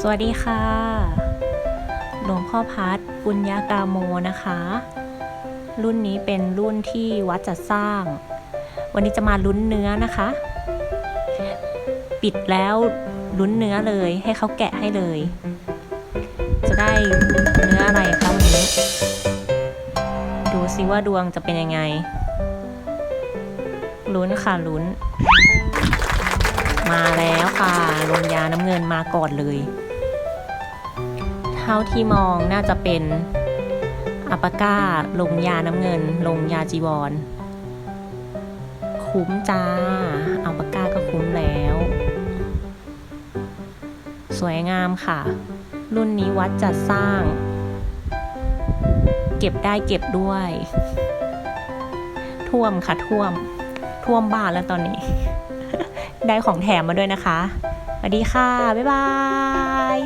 สวัสดีค่ะ หลวงพ่อพัดปุญญากาโมนะคะ รุ่นนี้เป็นรุ่นที่วัดจัดสร้าง วันนี้จะมาลุ้นเนื้อนะคะ ปิดแล้วลุ้นเนื้อเลยให้เขาแกะให้เลย จะได้เนื้ออะไรคะวันนี้ ดูซิว่าดวงจะเป็นยังไงลุ้นค่ะลุ้น มาแล้วค่ะลงยาน้ำเงินมาก่อนเลย ท่าที่มองน่าจะเป็นอัปปาก้าลงยาน้ำเงิน ลงยาจีวร คุ้มจ้าอัปปาก้าก็คุ้มแล้ว สวยงามค่ะ รุ่นนี้วัดจัดสร้าง เก็บได้เก็บด้วย ท่วมค่ะท่วม ท่วมบ้านแล้วตอนนี้ ได้ของแถมมาด้วยนะคะสวัสดีค่ะ บ๊ายบาย